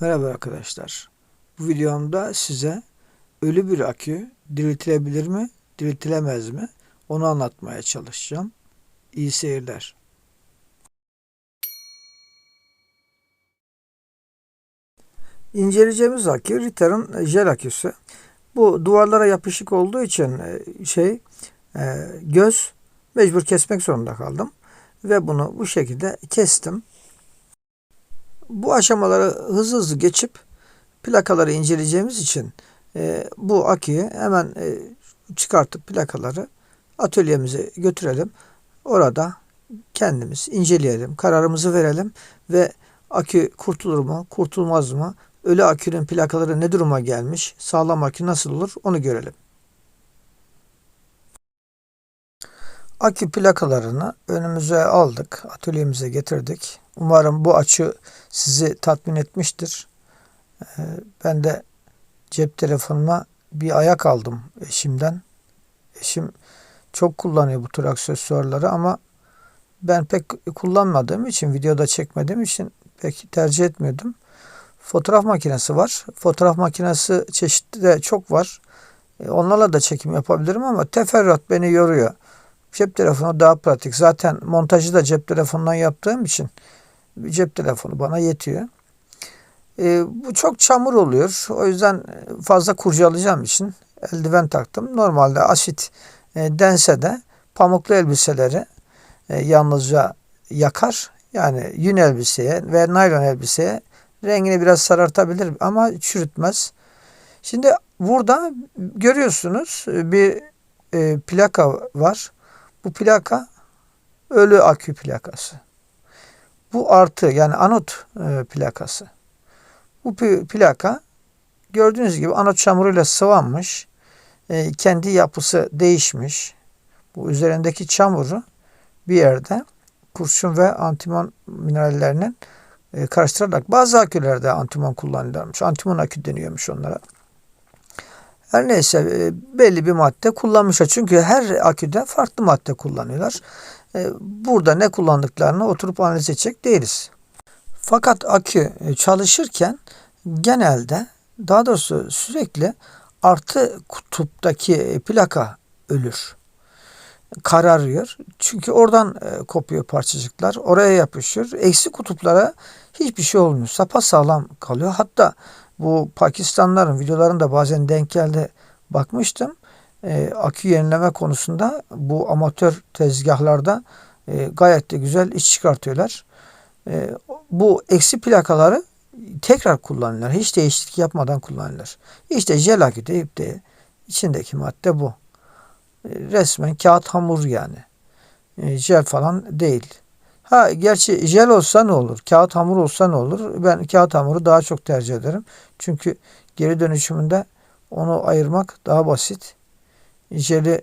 Merhaba arkadaşlar. Bu videomda size ölü bir akü diriltilebilir mi, diriltilemez mi onu anlatmaya çalışacağım. İyi seyirler. İnceleyeceğimiz akü Ritter'ın jel aküsü. Bu duvarlara yapışık olduğu için e, şey e, göz mecbur kesmek zorunda kaldım ve bunu bu şekilde kestim. Bu aşamaları hızlı hızlı geçip plakaları inceleyeceğimiz için e, bu aküyü hemen e, çıkartıp plakaları atölyemize götürelim. Orada kendimiz inceleyelim, kararımızı verelim ve akü kurtulur mu, kurtulmaz mı? Ölü akünün plakaları ne duruma gelmiş? Sağlam akü nasıl olur? Onu görelim. Akü plakalarını önümüze aldık, atölyemize getirdik. Umarım bu açı sizi tatmin etmiştir. Ee, Ben de cep telefonuma bir ayak aldım eşimden. Eşim çok kullanıyor bu tür aksesuarları ama ben pek kullanmadığım için, videoda çekmediğim için pek tercih etmiyordum. Fotoğraf makinesi var. Fotoğraf makinesi çeşitli de çok var. E, Onlarla da çekim yapabilirim ama teferruat beni yoruyor. Cep telefonu daha pratik. Zaten montajı da cep telefonundan yaptığım için cep telefonu bana yetiyor. E, bu çok çamur oluyor. O yüzden fazla kurcalayacağım için eldiven taktım. Normalde asit e, dense de pamuklu elbiseleri e, yalnızca yakar. Yani yün elbiseye ve naylon elbiseye rengini biraz sarartabilir ama çürütmez. Şimdi burada görüyorsunuz bir e, plaka var. Bu plaka ölü akü plakası. Bu artı yani anot e, plakası. Bu plaka gördüğünüz gibi anot çamuruyla sıvanmış. E, kendi yapısı değişmiş. Bu üzerindeki çamuru bir yerde kurşun ve antimon minerallerinin e, karıştırarak bazı akülerde antimon kullanılıyormuş. Antimon akü deniyormuş onlara. Her neyse e, belli bir madde kullanmışlar. Çünkü her aküde farklı madde kullanıyorlar. E, Burada ne kullandıklarını oturup analiz edecek değiliz. Fakat akü e, çalışırken genelde daha doğrusu sürekli artı kutuptaki plaka ölür. Kararıyor. Çünkü oradan kopuyor parçacıklar. Oraya yapışıyor. Eksi kutuplara hiçbir şey olmuyor. Sapa sağlam kalıyor. Hatta bu Pakistanların videolarında bazen denk geldi bakmıştım. E, akü yenileme konusunda bu amatör tezgahlarda e, gayet de güzel iş çıkartıyorlar. E, bu eksi plakaları tekrar kullanırlar. Hiç değişiklik yapmadan kullanırlar. İşte jel akü deyip de içindeki madde bu. E, resmen kağıt hamur yani. E, jel falan değil. Ha gerçi jel olsa ne olur? Kağıt hamur olsa ne olur? Ben kağıt hamuru daha çok tercih ederim. Çünkü geri dönüşümünde onu ayırmak daha basit. Jeli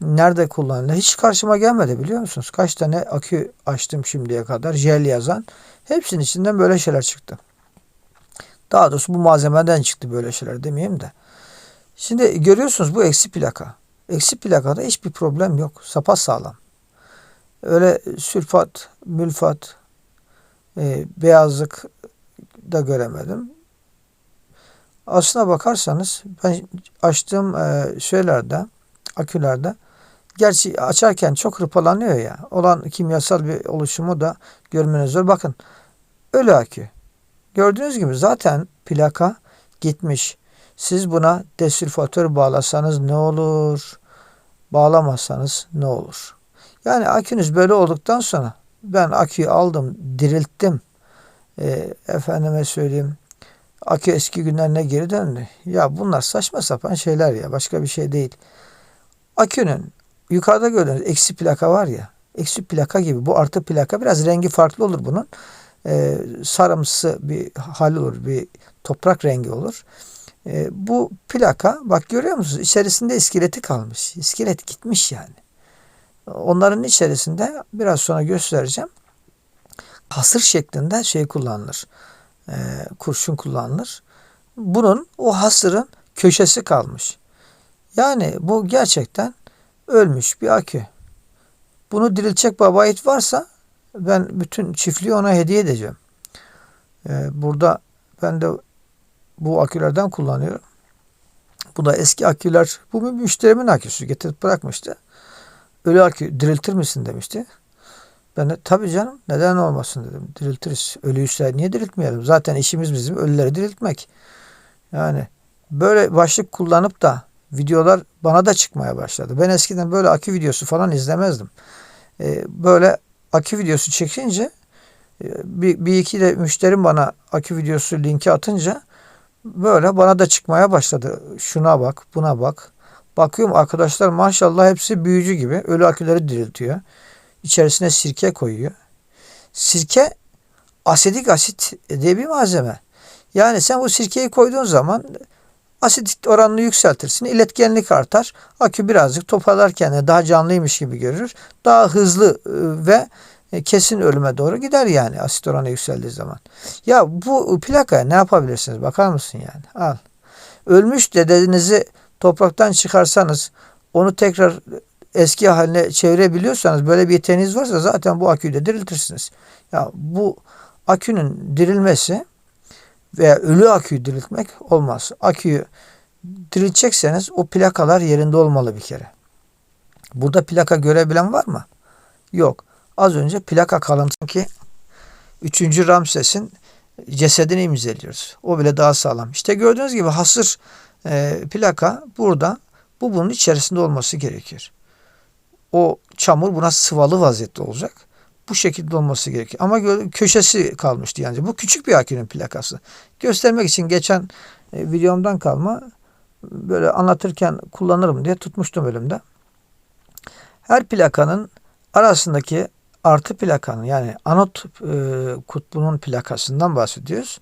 nerede kullanılır? Hiç karşıma gelmedi biliyor musunuz? Kaç tane akü açtım şimdiye kadar jel yazan. Hepsinin içinden böyle şeyler çıktı. Daha doğrusu bu malzemeden çıktı böyle şeyler demeyeyim de. Şimdi görüyorsunuz bu eksi plaka. Eksi plakada hiçbir problem yok. Sapa sağlam. Öyle sülfat, mülfat, e, beyazlık da göremedim. Aslına bakarsanız ben açtığım e, şeylerde, akülerde gerçi açarken çok hırpalanıyor ya. Olan kimyasal bir oluşumu da görmeniz zor. Bakın ölü akü. Gördüğünüz gibi zaten plaka gitmiş. Siz buna desülfatör bağlasanız ne olur? Bağlamazsanız ne olur? Yani akünüz böyle olduktan sonra ben aküyü aldım, dirilttim. E, efendime söyleyeyim akü eski günlerine geri döndü. Ya bunlar saçma sapan şeyler ya. Başka bir şey değil. Akünün yukarıda gördüğünüz eksi plaka var ya. Eksi plaka gibi. Bu artı plaka biraz rengi farklı olur bunun. Ee, sarımsı bir hal olur. Bir toprak rengi olur. Ee, bu plaka bak görüyor musunuz? İçerisinde iskeleti kalmış. İskelet gitmiş yani. Onların içerisinde biraz sonra göstereceğim. Hasır şeklinde şey kullanılır e, kurşun kullanılır. Bunun o hasırın köşesi kalmış. Yani bu gerçekten ölmüş bir akü. Bunu diriltecek baba it varsa ben bütün çiftliği ona hediye edeceğim. E, burada Ben de bu akülerden kullanıyorum. Bu da eski aküler. Bu bir müşterimin aküsü. Getirip bırakmıştı. Ölü akü diriltir misin demişti. Ben de tabii canım neden olmasın dedim. Diriltiriz. Ölüyse niye diriltmeyelim? Zaten işimiz bizim ölüleri diriltmek. Yani böyle başlık kullanıp da videolar bana da çıkmaya başladı. Ben eskiden böyle akü videosu falan izlemezdim. Ee, böyle akü videosu çekince e, bir, bir iki de müşterim bana akü videosu linki atınca böyle bana da çıkmaya başladı. Şuna bak, buna bak. Bakıyorum arkadaşlar maşallah hepsi büyücü gibi ölü aküleri diriltiyor. İçerisine sirke koyuyor. Sirke asidik asit diye bir malzeme. Yani sen bu sirkeyi koyduğun zaman asit oranını yükseltirsin. iletkenlik artar. Akü birazcık toparlarken daha canlıymış gibi görür. Daha hızlı e, ve kesin ölüme doğru gider yani asit oranı yükseldiği zaman. Ya bu plakaya ne yapabilirsiniz bakar mısın yani? Al. Ölmüş dedenizi topraktan çıkarsanız onu tekrar eski haline çevirebiliyorsanız böyle bir yeteneğiniz varsa zaten bu aküyü de diriltirsiniz. Ya bu akünün dirilmesi veya ölü aküyü diriltmek olmaz. Aküyü diriltecekseniz o plakalar yerinde olmalı bir kere. Burada plaka görebilen var mı? Yok. Az önce plaka kalıntı ki 3. Ramses'in cesedini imzeliyoruz. O bile daha sağlam. İşte gördüğünüz gibi hasır e, plaka burada bu bunun içerisinde olması gerekir. O çamur buna sıvalı vaziyette olacak. Bu şekilde olması gerekiyor. Ama köşesi kalmıştı yani. Bu küçük bir akünün plakası. Göstermek için geçen e, videomdan kalma böyle anlatırken kullanırım diye tutmuştum elimde. Her plakanın arasındaki artı plakanın yani anot e, kutbunun plakasından bahsediyoruz.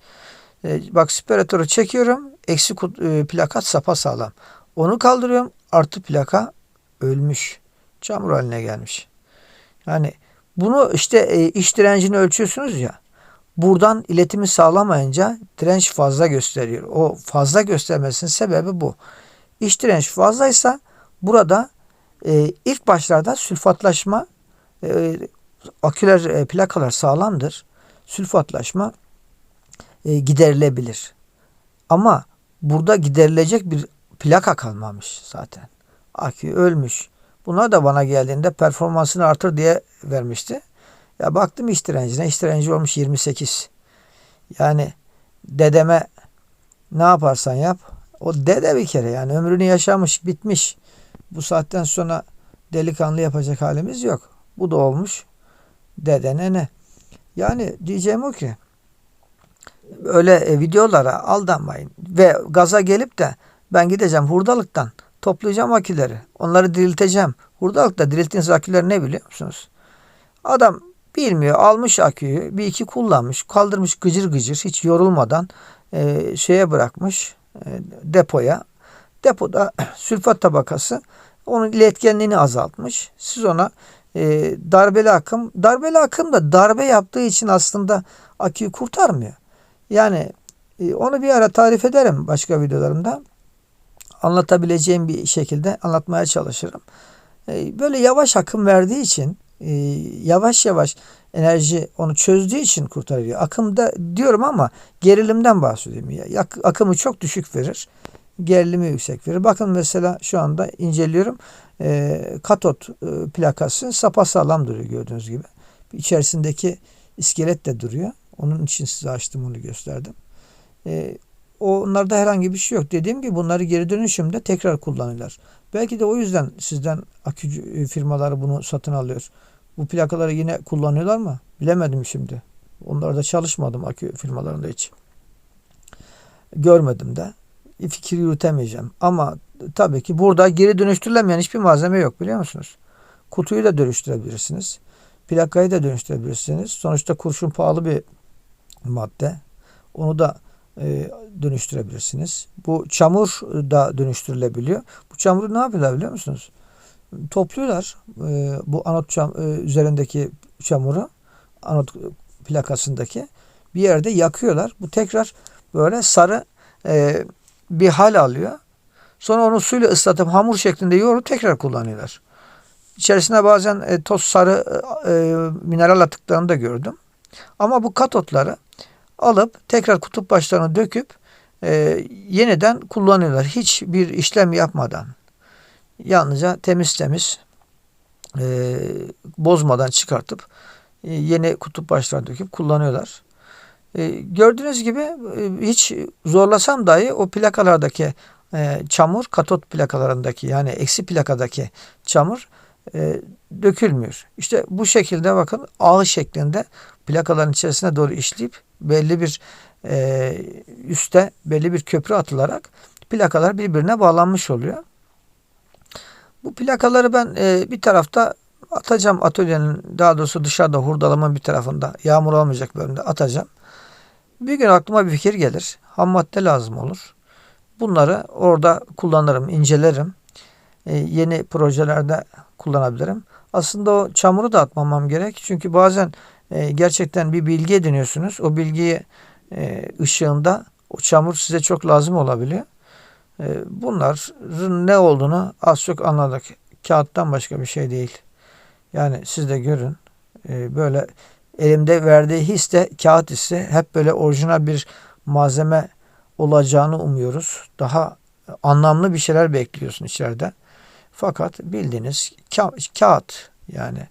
E, bak spiratörü çekiyorum. Eksi e, plakat sapa sağlam. Onu kaldırıyorum. Artı plaka ölmüş. Çamur haline gelmiş. Yani bunu işte e, iş direncini ölçüyorsunuz ya. Buradan iletimi sağlamayınca direnç fazla gösteriyor. O fazla göstermesinin sebebi bu. İş direnç fazlaysa burada e, ilk başlarda sülfatlaşma aküler plakalar sağlamdır. Sülfatlaşma e, giderilebilir. Ama burada giderilecek bir plaka kalmamış zaten. Akü ölmüş. Bunlar da bana geldiğinde performansını artır diye vermişti. Ya baktım iş direncine. İş direnci olmuş 28. Yani dedeme ne yaparsan yap. O dede bir kere yani ömrünü yaşamış bitmiş. Bu saatten sonra delikanlı yapacak halimiz yok. Bu da olmuş. Dede nene. Yani diyeceğim o ki öyle e, videolara aldanmayın. Ve gaza gelip de ben gideceğim hurdalıktan toplayacağım aküleri. Onları dirilteceğim. Hurdalıkta dirilttiğiniz aküler ne biliyor musunuz? Adam bilmiyor. Almış aküyü. Bir iki kullanmış. Kaldırmış gıcır gıcır. Hiç yorulmadan e, şeye bırakmış. E, depoya. Depoda sülfat tabakası onun iletkenliğini azaltmış. Siz ona e, darbeli akım. Darbeli akım da darbe yaptığı için aslında aküyü kurtarmıyor. Yani e, onu bir ara tarif ederim başka videolarımda. Anlatabileceğim bir şekilde anlatmaya çalışırım. E, böyle yavaş akım verdiği için e, yavaş yavaş enerji onu çözdüğü için kurtarıyor. Akımda diyorum ama gerilimden bahsediyorum. Akımı çok düşük verir. Gerilimi yüksek verir. Bakın mesela şu anda inceliyorum. Katot plakası sapasağlam duruyor gördüğünüz gibi. İçerisindeki iskelet de duruyor. Onun için size açtım onu gösterdim. E, onlarda herhangi bir şey yok. Dediğim gibi bunları geri dönüşümde tekrar kullanırlar. Belki de o yüzden sizden akü firmaları bunu satın alıyor. Bu plakaları yine kullanıyorlar mı? Bilemedim şimdi. Onlarda çalışmadım akü firmalarında hiç. Görmedim de. Fikir yürütemeyeceğim. Ama tabii ki burada geri dönüştürülemeyen hiçbir malzeme yok biliyor musunuz? Kutuyu da dönüştürebilirsiniz. Plakayı da dönüştürebilirsiniz. Sonuçta kurşun pahalı bir madde. Onu da e, dönüştürebilirsiniz. Bu çamur da dönüştürülebiliyor. Bu çamuru ne yapıyorlar biliyor musunuz? Topluyorlar e, bu anot çam, e, üzerindeki çamuru anot plakasındaki bir yerde yakıyorlar. Bu tekrar böyle sarı e, bir hal alıyor. Sonra onu suyla ıslatıp hamur şeklinde yoğurup tekrar kullanıyorlar. İçerisine bazen e, toz sarı e, mineral atıklarını da gördüm. Ama bu katotları alıp tekrar kutup başlarını döküp e, yeniden kullanıyorlar. Hiçbir işlem yapmadan. Yalnızca temiz temiz e, bozmadan çıkartıp e, yeni kutup başlarını döküp kullanıyorlar. E, gördüğünüz gibi e, hiç zorlasam dahi o plakalardaki e, çamur katot plakalarındaki yani eksi plakadaki çamur e, dökülmüyor. İşte bu şekilde bakın ağ şeklinde plakaların içerisine doğru işleyip belli bir e, üste belli bir köprü atılarak plakalar birbirine bağlanmış oluyor. Bu plakaları ben e, bir tarafta atacağım atölyenin daha doğrusu dışarıda hurdalamanın bir tarafında yağmur olmayacak bölümde atacağım. Bir gün aklıma bir fikir gelir. Ham madde lazım olur. Bunları orada kullanırım, incelerim. E, yeni projelerde kullanabilirim. Aslında o çamuru da atmamam gerek. Çünkü bazen e, gerçekten bir bilgi ediniyorsunuz. O bilgiyi e, ışığında o çamur size çok lazım olabiliyor. Bunların ne olduğunu az çok anladık. Kağıttan başka bir şey değil. Yani siz de görün. Böyle elimde verdiği his de kağıt hissi hep böyle orijinal bir malzeme olacağını umuyoruz. Daha anlamlı bir şeyler bekliyorsun içeride. Fakat bildiğiniz ka- kağıt yani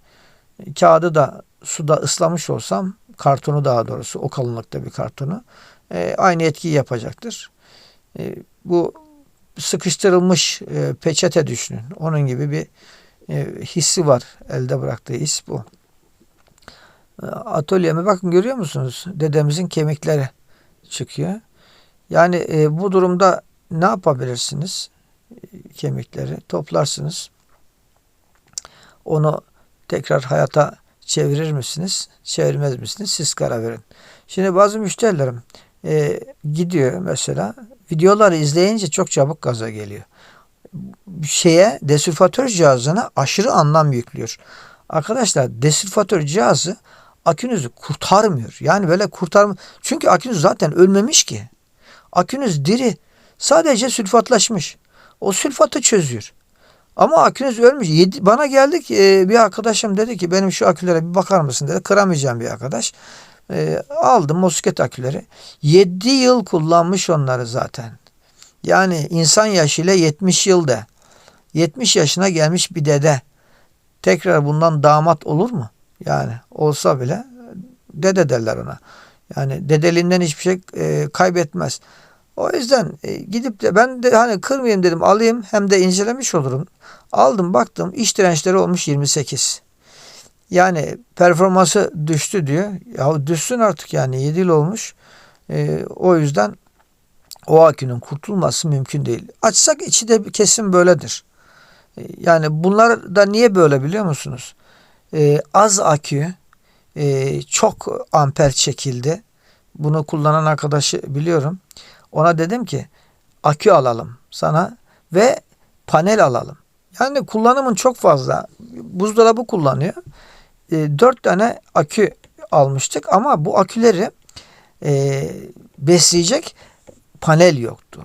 kağıdı da suda ıslamış olsam kartonu daha doğrusu o kalınlıkta bir kartonu e, aynı etkiyi yapacaktır. E, bu sıkıştırılmış e, peçete düşünün. Onun gibi bir e, hissi var. Elde bıraktığı his bu. E, atölyeme bakın görüyor musunuz? Dedemizin kemikleri çıkıyor. Yani e, bu durumda ne yapabilirsiniz? Kemikleri toplarsınız. Onu tekrar hayata çevirir misiniz? Çevirmez misiniz? Siz karar verin. Şimdi bazı müşterilerim e, gidiyor mesela videoları izleyince çok çabuk gaza geliyor. Şeye desülfatör cihazına aşırı anlam yüklüyor. Arkadaşlar desülfatör cihazı akünüzü kurtarmıyor. Yani böyle kurtarma çünkü akünüz zaten ölmemiş ki. Akünüz diri. Sadece sülfatlaşmış. O sülfatı çözüyor. Ama akünüz ölmüş. Yedi, bana geldik e, bir arkadaşım dedi ki benim şu akülere bir bakar mısın dedi. Kıramayacağım bir arkadaş. E, aldım mosiklet aküleri. 7 yıl kullanmış onları zaten. Yani insan yaşıyla 70 yılda. 70 yaşına gelmiş bir dede. Tekrar bundan damat olur mu? Yani olsa bile dede derler ona. Yani dedeliğinden hiçbir şey e, kaybetmez. O yüzden e, gidip de ben de hani kırmayayım dedim alayım hem de incelemiş olurum. Aldım baktım iş dirençleri olmuş 28. Yani performansı düştü diyor. Ya düşsün artık yani 7 yıl olmuş. E, o yüzden o akünün kurtulması mümkün değil. Açsak içi de kesin böyledir. E, yani bunlar da niye böyle biliyor musunuz? E, az akü e, çok amper çekildi. Bunu kullanan arkadaşı biliyorum. Ona dedim ki akü alalım sana ve panel alalım. Yani kullanımın çok fazla. Buzdolabı kullanıyor. E, 4 tane akü almıştık ama bu aküleri e, besleyecek panel yoktu.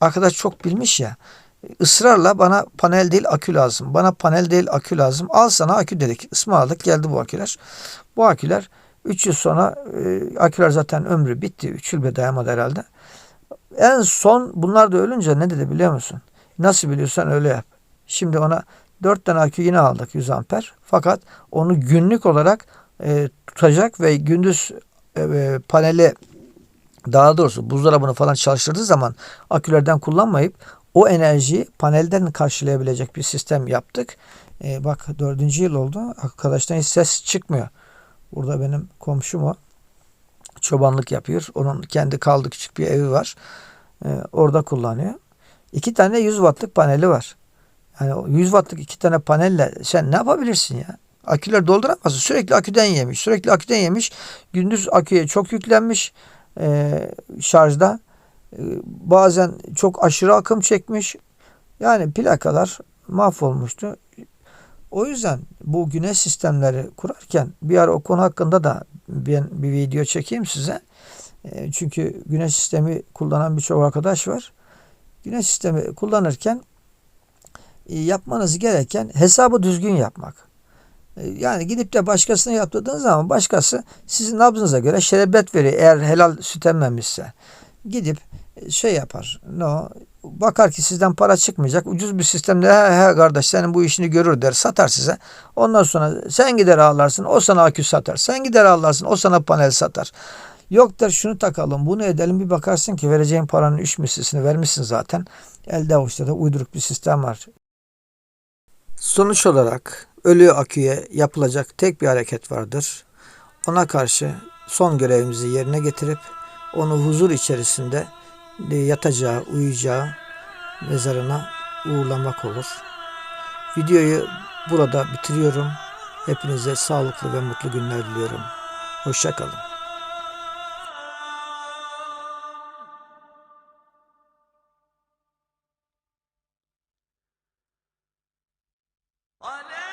Arkadaş çok bilmiş ya. ısrarla bana panel değil akü lazım. Bana panel değil akü lazım. Al sana akü dedik. Ismarladık geldi bu aküler. Bu aküler 3 yıl sonra e, aküler zaten ömrü bitti. 3 yıl bile dayanmadı herhalde. En son bunlar da ölünce ne dedi biliyor musun? Nasıl biliyorsan öyle yap. Şimdi ona 4 tane akü yine aldık 100 amper. Fakat onu günlük olarak e, tutacak ve gündüz e, e, paneli daha doğrusu buzdolabını falan çalıştırdığı zaman akülerden kullanmayıp o enerjiyi panelden karşılayabilecek bir sistem yaptık. E, bak dördüncü yıl oldu. Arkadaştan hiç ses çıkmıyor. Burada benim komşum o. Çobanlık yapıyor. Onun kendi kaldı küçük bir evi var. E, orada kullanıyor. İki tane 100 wattlık paneli var. Yani 100 wattlık iki tane panelle sen ne yapabilirsin ya? Aküler dolduramazsın. Sürekli aküden yemiş. Sürekli aküden yemiş. Gündüz aküye çok yüklenmiş e, şarjda. E, bazen çok aşırı akım çekmiş. Yani plakalar mahvolmuştu. O yüzden bu güneş sistemleri kurarken bir ara o konu hakkında da ben bir video çekeyim size. E, çünkü güneş sistemi kullanan birçok arkadaş var. Güneş sistemi kullanırken e, yapmanız gereken hesabı düzgün yapmak. E, Yani gidip de başkasına yaptırdığınız zaman başkası sizin nabzınıza göre şerbet veriyor eğer helal süt emmemişse. Gidip e, şey yapar. No, bakar ki sizden para çıkmayacak. Ucuz bir sistemde he, he kardeş senin bu işini görür der satar size. Ondan sonra sen gider ağlarsın o sana akü satar. Sen gider ağlarsın o sana panel satar. Yok der şunu takalım bunu edelim bir bakarsın ki vereceğin paranın üç mislisini vermişsin zaten. Elde avuçta da uyduruk bir sistem var. Sonuç olarak ölü aküye yapılacak tek bir hareket vardır. Ona karşı son görevimizi yerine getirip onu huzur içerisinde yatacağı, uyuyacağı mezarına uğurlamak olur. Videoyu burada bitiriyorum. Hepinize sağlıklı ve mutlu günler diliyorum. Hoşçakalın. Aleyh